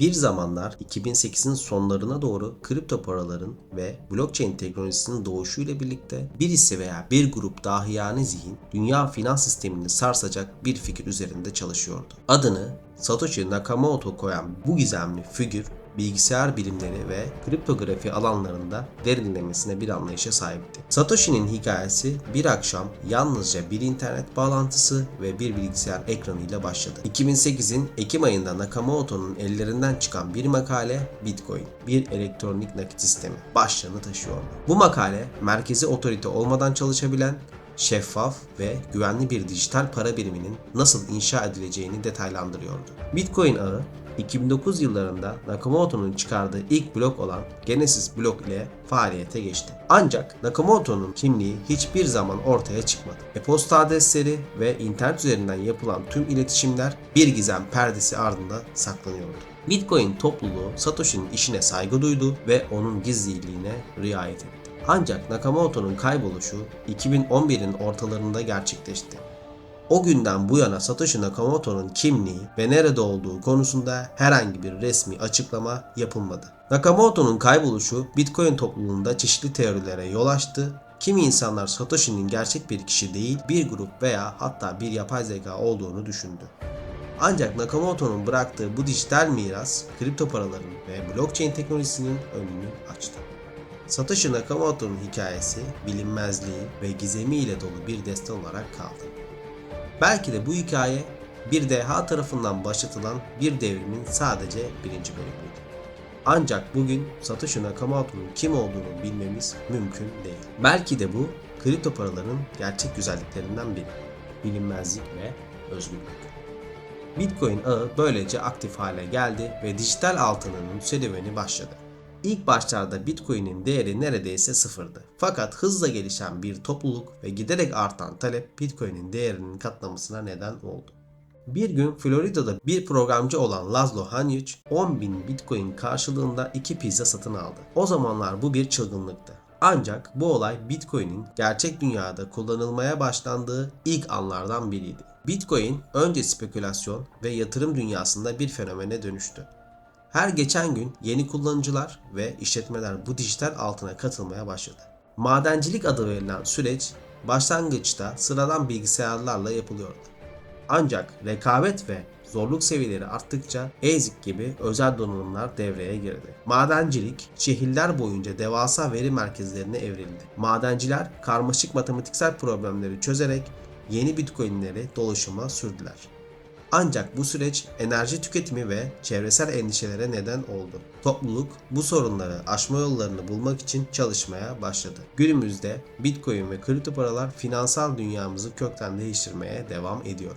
Bir zamanlar 2008'in sonlarına doğru kripto paraların ve blockchain teknolojisinin doğuşuyla birlikte birisi veya bir grup dahiyane zihin dünya finans sistemini sarsacak bir fikir üzerinde çalışıyordu. Adını Satoshi Nakamoto koyan bu gizemli figür bilgisayar bilimleri ve kriptografi alanlarında derinlemesine bir anlayışa sahipti. Satoshi'nin hikayesi bir akşam yalnızca bir internet bağlantısı ve bir bilgisayar ekranıyla başladı. 2008'in Ekim ayında Nakamoto'nun ellerinden çıkan bir makale Bitcoin, bir elektronik nakit sistemi başlığını taşıyordu. Bu makale merkezi otorite olmadan çalışabilen şeffaf ve güvenli bir dijital para biriminin nasıl inşa edileceğini detaylandırıyordu. Bitcoin ağı 2009 yıllarında Nakamoto'nun çıkardığı ilk blok olan Genesis blok ile faaliyete geçti. Ancak Nakamoto'nun kimliği hiçbir zaman ortaya çıkmadı. E-posta adresleri ve internet üzerinden yapılan tüm iletişimler bir gizem perdesi ardında saklanıyordu. Bitcoin topluluğu Satoshi'nin işine saygı duydu ve onun gizliliğine riayet etti. Ancak Nakamoto'nun kayboluşu 2011'in ortalarında gerçekleşti. O günden bu yana Satoshi Nakamoto'nun kimliği ve nerede olduğu konusunda herhangi bir resmi açıklama yapılmadı. Nakamoto'nun kayboluşu Bitcoin topluluğunda çeşitli teorilere yol açtı. Kimi insanlar Satoshi'nin gerçek bir kişi değil, bir grup veya hatta bir yapay zeka olduğunu düşündü. Ancak Nakamoto'nun bıraktığı bu dijital miras kripto paraların ve blockchain teknolojisinin önünü açtı. Satoshi Nakamoto'nun hikayesi bilinmezliği ve gizemiyle dolu bir destan olarak kaldı. Belki de bu hikaye bir deha tarafından başlatılan bir devrimin sadece birinci bölümüydü. Ancak bugün Satoshi Nakamoto'nun kim olduğunu bilmemiz mümkün değil. Belki de bu kripto paraların gerçek güzelliklerinden biri. Bilinmezlik ve özgürlük. Bitcoin ağı böylece aktif hale geldi ve dijital altınının serüveni başladı. İlk başlarda Bitcoin'in değeri neredeyse sıfırdı. Fakat hızla gelişen bir topluluk ve giderek artan talep Bitcoin'in değerinin katlamasına neden oldu. Bir gün Florida'da bir programcı olan Laszlo Hanyuc 10.000 Bitcoin karşılığında iki pizza satın aldı. O zamanlar bu bir çılgınlıktı. Ancak bu olay Bitcoin'in gerçek dünyada kullanılmaya başlandığı ilk anlardan biriydi. Bitcoin önce spekülasyon ve yatırım dünyasında bir fenomene dönüştü. Her geçen gün yeni kullanıcılar ve işletmeler bu dijital altına katılmaya başladı. Madencilik adı verilen süreç başlangıçta sıradan bilgisayarlarla yapılıyordu. Ancak rekabet ve zorluk seviyeleri arttıkça ASIC gibi özel donanımlar devreye girdi. Madencilik şehirler boyunca devasa veri merkezlerine evrildi. Madenciler karmaşık matematiksel problemleri çözerek yeni bitcoinleri dolaşıma sürdüler. Ancak bu süreç enerji tüketimi ve çevresel endişelere neden oldu. Topluluk bu sorunları aşma yollarını bulmak için çalışmaya başladı. Günümüzde Bitcoin ve kripto paralar finansal dünyamızı kökten değiştirmeye devam ediyor.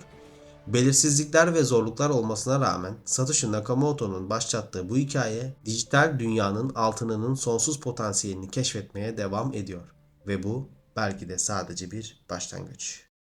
Belirsizlikler ve zorluklar olmasına rağmen Satoshi Nakamoto'nun başlattığı bu hikaye dijital dünyanın altınının sonsuz potansiyelini keşfetmeye devam ediyor. Ve bu belki de sadece bir başlangıç.